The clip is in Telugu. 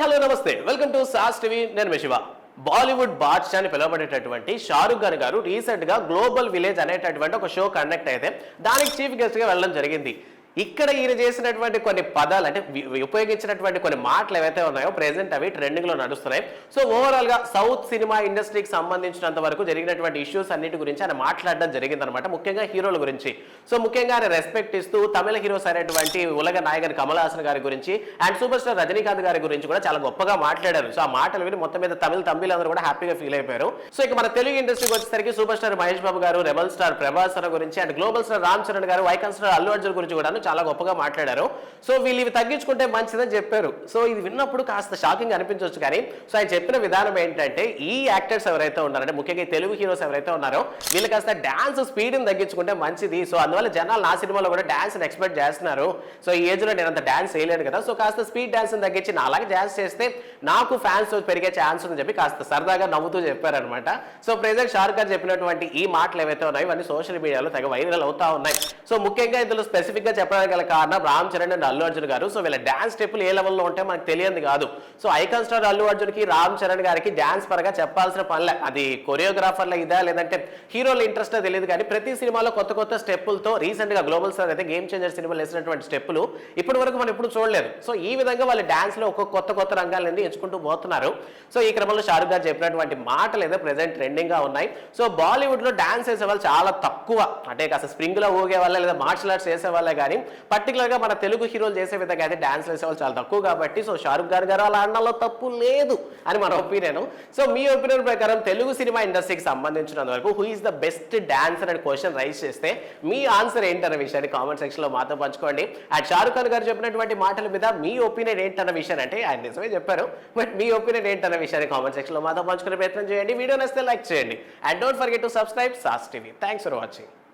హలో నమస్తే. వెల్కమ్ టు సాస్ టీవీ నేను మీ శివ. బాలీవుడ్ బాద్షా అని పిలువబడేటటువంటి షారుఖ్ ఖాన్ గారు రీసెంట్గా గ్లోబల్ విలేజ్ అనేటటువంటి ఒక షో కండక్ట్ అయితే దానికి చీఫ్ గెస్ట్గా వెళ్ళడం జరిగింది. ఇక్కడ ఈయన చేసినటువంటి కొన్ని పదాలు అంటే ఉపయోగించినటువంటి కొన్ని మాటలు ఏవైతే ఉన్నాయో ప్రెసెంట్ అవి ట్రెండింగ్లో నడుస్తున్నాయి. సో ఓవరాల్గా సౌత్ సినిమా ఇండస్ట్రీకి సంబంధించినంత వరకు జరిగినటువంటి ఇష్యూస్ అన్నిటి గురించి ఆయన మాట్లాడడం జరిగిందనమాట ముఖ్యంగా హీరోల గురించి. సో ముఖ్యంగా ఆయన రెస్పెక్ట్ ఇస్తూ తమిళ హీరోస్ అయినటువంటి ఉలగ నాయకుని కమల్ హాసన్ గారి గురించి అండ్ సూపర్ స్టార్ రజనీకాంత్ గారి గురించి కూడా చాలా గొప్పగా మాట్లాడారు. సో ఆ మాటలు విని మొత్తం మీద తమిళ తమిళందరూ కూడా హ్యాపీగా ఫీల్ అయిపోయారు. సో ఇక మన తెలుగు ఇండస్ట్రీకి వచ్చేసరికి సూపర్ స్టార్ మహేష్ బాబు గారు రెబల్ స్టార్ ప్రభాస్ గురించి and global star Ram Charan గారు వైకాన్ స్టార్ అల్లు అర్జున్ గురించి కూడా చాలా గొప్పగా మాట్లాడారు. సో వీళ్ళు ఇవి తగ్గించుకుంటే మంచిదని చెప్పారు. సో ఇది విన్నప్పుడు కాస్త షాకింగ్ అనిపించవచ్చు కానీ సో ఆయన చెప్పిన విధానం ఏంటంటే ఈ యాక్టర్స్ ఎవరైతే ఉన్నారంటే ముఖ్యంగా తెలుగు హీరోస్ ఎవరైతే ఉన్నారో వీళ్ళు కాస్త డాన్స్ స్పీడ్ని తగ్గించుకుంటే మంచిది. సో అందువల్ల జనాలు నా సినిమాలో కూడా డాన్స్ని ఎక్స్పెక్ట్ చేస్తున్నారు. సో ఈ ఏజ్లో నేను అంత డాన్స్ చేయలేను కదా. సో కాస్త స్పీడ్ డాన్స్ తగ్గించి నా అలాగే డాన్స్ చేస్తే నాకు ఫ్యాన్స్ పెరిగే ఛాన్స్ ఉందని చెప్పి కాస్త సరదాగా నవ్వుతూ చెప్పారనమాట సో ప్రెజెంట్ షారుఖ్ గారు చెప్పినటువంటి ఈ మాటలు ఏవైతే ఉన్నాయో ఇవన్నీ సోషల్ మీడియాలో తెగ వైరల్ అవుతా ఉన్నాయి. సో ముఖ్యంగా ఇందులో స్పెసిఫిక్గా చెప్పడానికి గల కారణం రామ్ చరణ్ అండ్ అల్లు అర్జున్ గారు. సో వీళ్ళ డాన్స్ స్టెప్పులు ఏ లెవెల్లో ఉంటే మనకు తెలియదు కాదు. సో ఐకాన్ స్టార్ అల్లు అర్జున్కి రామ్ చరణ్ గారికి డ్యాన్స్ పరంగా చెప్పాల్సిన పనిలే. అది కొరియోగ్రాఫర్ల ఇదా లేదంటే హీరోల ఇంట్రెస్ట్ తెలియదు కానీ ప్రతి సినిమాలో కొత్త కొత్త స్టెప్పులతో రీసెంట్గా గ్లోబల్ స్టార్ అయితే గేమ్ చేంజర్ సినిమాలు వేసినటువంటి స్టెప్పులు ఇప్పటి వరకు మనం ఇప్పుడు చూడలేదు. సో ఈ విధంగా వాళ్ళ డాన్స్లో ఒక్కొక్క కొత్త కొత్త రంగాలన్నీ ఎంచుకుంటూ పోతున్నారు. సో ఈ క్రమంలో షారుఖ్ గారు చెప్పినటువంటి మాటలు ఏదో ప్రజెంట్ ట్రెండింగ్గా ఉన్నాయి. సో బాలీవుడ్లో డాన్స్ చేసే వాళ్ళు చాలా తక్కువ. అంటే కాస్త స్ప్రింగ్లో ఊగే వాళ్ళే లేదా మార్షల్ ఆర్ట్స్ చేసే వాళ్ళే కానీ కానీ గా మన తెలుగు హీరోలు చేసే విధంగా అయితే డాన్స్ వేసేవాళ్ళు చాలా తక్కువ కాబట్టి సో షారుఖ్ గారు గారు అలా అనడంలో తప్పు లేదు అని మన ఒపీనియన్ సో మీ ఒపీనియన్ ప్రకారం తెలుగు సినిమా ఇండస్ట్రీకి సంబంధించినంత వరకు who is the best dancer అనే క్వశ్చన్ రైజ్ చేస్తే మీ ఆన్సర్ ఏంటన్న విషయాన్ని కామెంట్ సెక్షన్లో మాతో పంచుకోండి. అండ్ షారుఖ్ ఖాన్ గారు చెప్పినటువంటి మాటల మీద మీ ఒపీనియన్ ఏంటన్న విషయాన్ని అంటే ఆయన నిజమే చెప్పారు. బట్ మీ ఒపీనియన్ ఏంటన్న విషయాన్ని కామెంట్ సెక్షన్లో మాతో పంచుకునే ప్రయత్నం చేయండి. వీడియో నచ్చితే లైక్ చేయండి. And don't forget to subscribe SAS TV thanks for watching